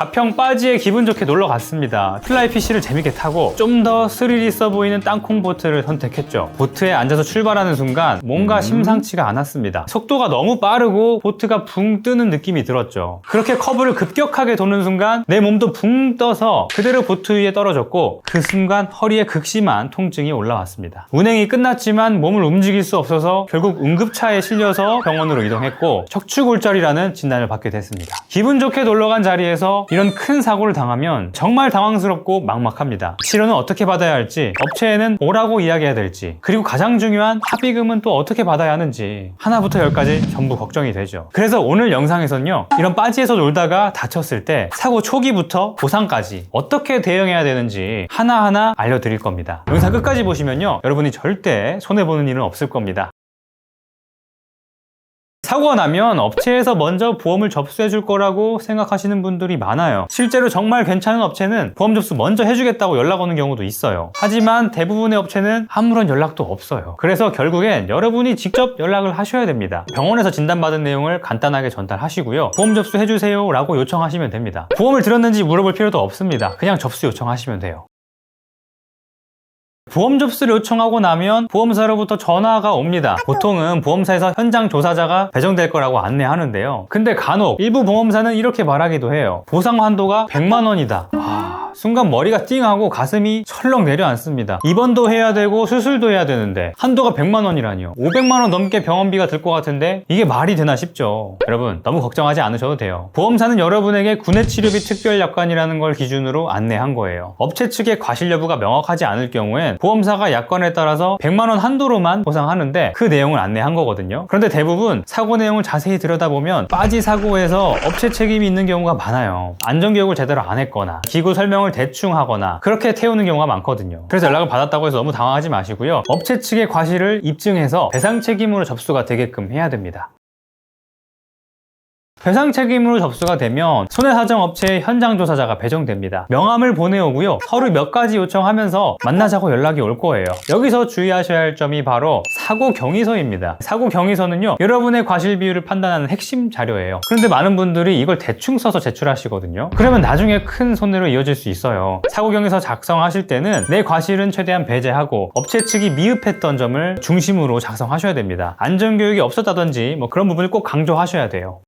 가평 빠지에 기분 좋게 놀러 갔습니다. 플라이 PC를 재밌게 타고 좀 더 스릴 있어 보이는 땅콩 보트를 선택했죠. 보트에 앉아서 출발하는 순간 뭔가 심상치가 않았습니다. 속도가 너무 빠르고 보트가 붕 뜨는 느낌이 들었죠. 그렇게 커브를 급격하게 도는 순간 내 몸도 붕 떠서 그대로 보트 위에 떨어졌고 그 순간 허리에 극심한 통증이 올라왔습니다. 운행이 끝났지만 몸을 움직일 수 없어서 결국 응급차에 실려서 병원으로 이동했고 척추골절이라는 진단을 받게 됐습니다. 기분 좋게 놀러 간 자리에서 이런 큰 사고를 당하면 정말 당황스럽고 막막합니다. 치료는 어떻게 받아야 할지, 업체에는 뭐라고 이야기해야 될지, 그리고 가장 중요한 합의금은 또 어떻게 받아야 하는지 하나부터 열까지 전부 걱정이 되죠. 그래서 오늘 영상에서는요, 이런 빠지에서 놀다가 다쳤을 때 사고 초기부터 보상까지 어떻게 대응해야 되는지 하나하나 알려드릴 겁니다. 영상 끝까지 보시면요, 여러분이 절대 손해보는 일은 없을 겁니다. 사고가 나면 업체에서 먼저 보험을 접수해 줄 거라고 생각하시는 분들이 많아요. 실제로 정말 괜찮은 업체는 보험 접수 먼저 해주겠다고 연락 오는 경우도 있어요. 하지만 대부분의 업체는 아무런 연락도 없어요. 그래서 결국엔 여러분이 직접 연락을 하셔야 됩니다. 병원에서 진단받은 내용을 간단하게 전달하시고요. 보험 접수 해 주세요 라고 요청하시면 됩니다. 보험을 들었는지 물어볼 필요도 없습니다. 그냥 접수 요청하시면 돼요. 보험 접수를 요청하고 나면 보험사로부터 전화가 옵니다. 보통은 보험사에서 현장 조사자가 배정될 거라고 안내하는데요. 근데 간혹 일부 보험사는 이렇게 말하기도 해요. 보상 한도가 100만 원이다. 아, 순간 머리가 띵하고 가슴이 철렁 내려앉습니다. 입원도 해야 되고 수술도 해야 되는데 한도가 100만 원이라니요. 500만 원 넘게 병원비가 들 것 같은데 이게 말이 되나 싶죠. 여러분 너무 걱정하지 않으셔도 돼요. 보험사는 여러분에게 군해치료비 특별약관이라는 걸 기준으로 안내한 거예요. 업체 측의 과실 여부가 명확하지 않을 경우엔 보험사가 약관에 따라서 100만 원 한도로만 보상하는데 그 내용을 안내한 거거든요. 그런데 대부분 사고 내용을 자세히 들여다보면 빠지 사고에서 업체 책임이 있는 경우가 많아요. 안전교육을 제대로 안 했거나 기구 설명을 대충 하거나 그렇게 태우는 경우가 많거든요. 그래서 연락을 받았다고 해서 너무 당황하지 마시고요. 업체 측의 과실을 입증해서 배상 책임으로 접수가 되게끔 해야 됩니다. 배상 책임으로 접수가 되면 손해사정업체의 현장 조사자가 배정됩니다. 명함을 보내오고요. 서류 몇 가지 요청하면서 만나자고 연락이 올 거예요. 여기서 주의하셔야 할 점이 바로 사고 경위서입니다. 사고 경위서는요. 여러분의 과실 비율을 판단하는 핵심 자료예요. 그런데 많은 분들이 이걸 대충 써서 제출하시거든요. 그러면 나중에 큰 손해로 이어질 수 있어요. 사고 경위서 작성하실 때는 내 과실은 최대한 배제하고 업체 측이 미흡했던 점을 중심으로 작성하셔야 됩니다. 안전교육이 없었다든지 뭐 그런 부분을 꼭 강조하셔야 돼요.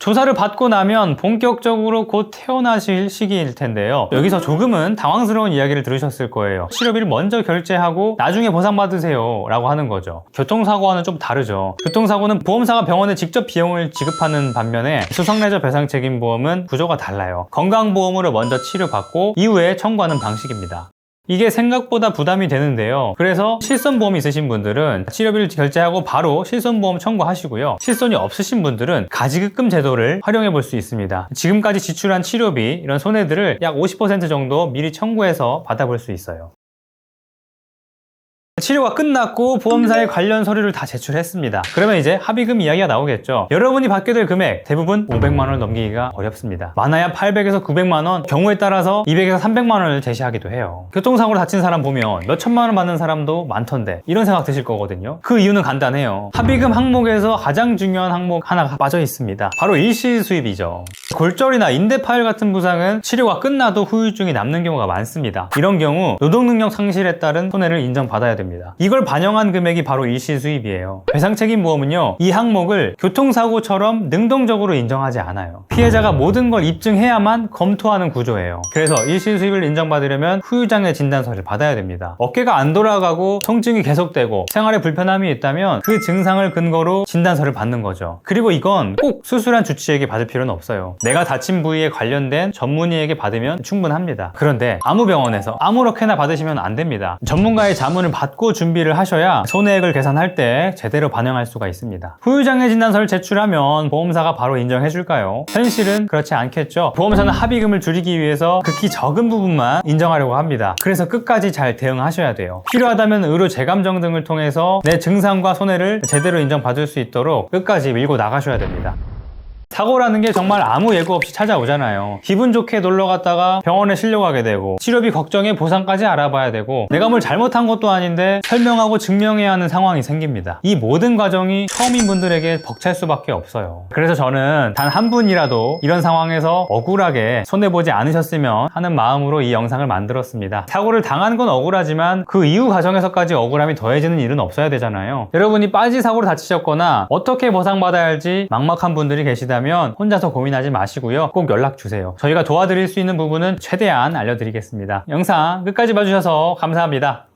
조사를 받고 나면 본격적으로 곧 태어나실 시기일 텐데요. 여기서 조금은 당황스러운 이야기를 들으셨을 거예요. 치료비를 먼저 결제하고 나중에 보상받으세요 라고 하는 거죠. 교통사고와는 좀 다르죠. 교통사고는 보험사가 병원에 직접 비용을 지급하는 반면에 수석내저 배상 책임보험은 구조가 달라요. 건강보험으로 먼저 치료받고 이후에 청구하는 방식입니다. 이게 생각보다 부담이 되는데요. 그래서 실손보험 있으신 분들은 치료비를 결제하고 바로 실손보험 청구하시고요. 실손이 없으신 분들은 가지급금 제도를 활용해 볼 수 있습니다. 지금까지 지출한 치료비 이런 손해들을 약 50% 정도 미리 청구해서 받아볼 수 있어요. 치료가 끝났고 보험사에 관련 서류를 다 제출했습니다. 그러면 이제 합의금 이야기가 나오겠죠. 여러분이 받게 될 금액 대부분 500만 원을 넘기기가 어렵습니다. 많아야 800에서 900만 원, 경우에 따라서 200에서 300만 원을 제시하기도 해요. 교통사고로 다친 사람 보면 몇 천만 원 받는 사람도 많던데 이런 생각 드실 거거든요. 그 이유는 간단해요. 합의금 항목에서 가장 중요한 항목 하나가 빠져 있습니다. 바로 일시 수입이죠. 골절이나 인대 파열 같은 부상은 치료가 끝나도 후유증이 남는 경우가 많습니다. 이런 경우 노동능력 상실에 따른 손해를 인정받아야 됩니다. 이걸 반영한 금액이 바로 일시 수입이에요. 배상책임보험은요, 이 항목을 교통사고처럼 능동적으로 인정하지 않아요. 피해자가 모든 걸 입증해야만 검토하는 구조예요. 그래서 일시 수입을 인정받으려면 후유장애 진단서를 받아야 됩니다. 어깨가 안 돌아가고 통증이 계속되고 생활에 불편함이 있다면 그 증상을 근거로 진단서를 받는 거죠. 그리고 이건 꼭 수술한 주치에게 받을 필요는 없어요. 내가 다친 부위에 관련된 전문의에게 받으면 충분합니다. 그런데 아무 병원에서 아무렇게나 받으시면 안 됩니다. 전문가의 자문을 받고 준비를 하셔야 손해액을 계산할 때 제대로 반영할 수가 있습니다. 후유장애 진단서를 제출하면 보험사가 바로 인정해 줄까요? 현실은 그렇지 않겠죠. 보험사는 합의금을 줄이기 위해서 극히 적은 부분만 인정하려고 합니다. 그래서 끝까지 잘 대응하셔야 돼요. 필요하다면 의료 재감정 등을 통해서 내 증상과 손해를 제대로 인정받을 수 있도록 끝까지 밀고 나가셔야 됩니다. 사고라는 게 정말 아무 예고 없이 찾아오잖아요. 기분 좋게 놀러 갔다가 병원에 실려가게 되고 치료비 걱정에 보상까지 알아봐야 되고 내가 뭘 잘못한 것도 아닌데 설명하고 증명해야 하는 상황이 생깁니다. 이 모든 과정이 처음인 분들에게 벅찰 수밖에 없어요. 그래서 저는 단 한 분이라도 이런 상황에서 억울하게 손해보지 않으셨으면 하는 마음으로 이 영상을 만들었습니다. 사고를 당한 건 억울하지만 그 이후 과정에서까지 억울함이 더해지는 일은 없어야 되잖아요. 여러분이 빠지 사고로 다치셨거나 어떻게 보상받아야 할지 막막한 분들이 계시 다면 혼자서 고민하지 마시고요. 꼭 연락 주세요. 저희가 도와드릴 수 있는 부분은 최대한 알려드리겠습니다. 영상 끝까지 봐주셔서 감사합니다.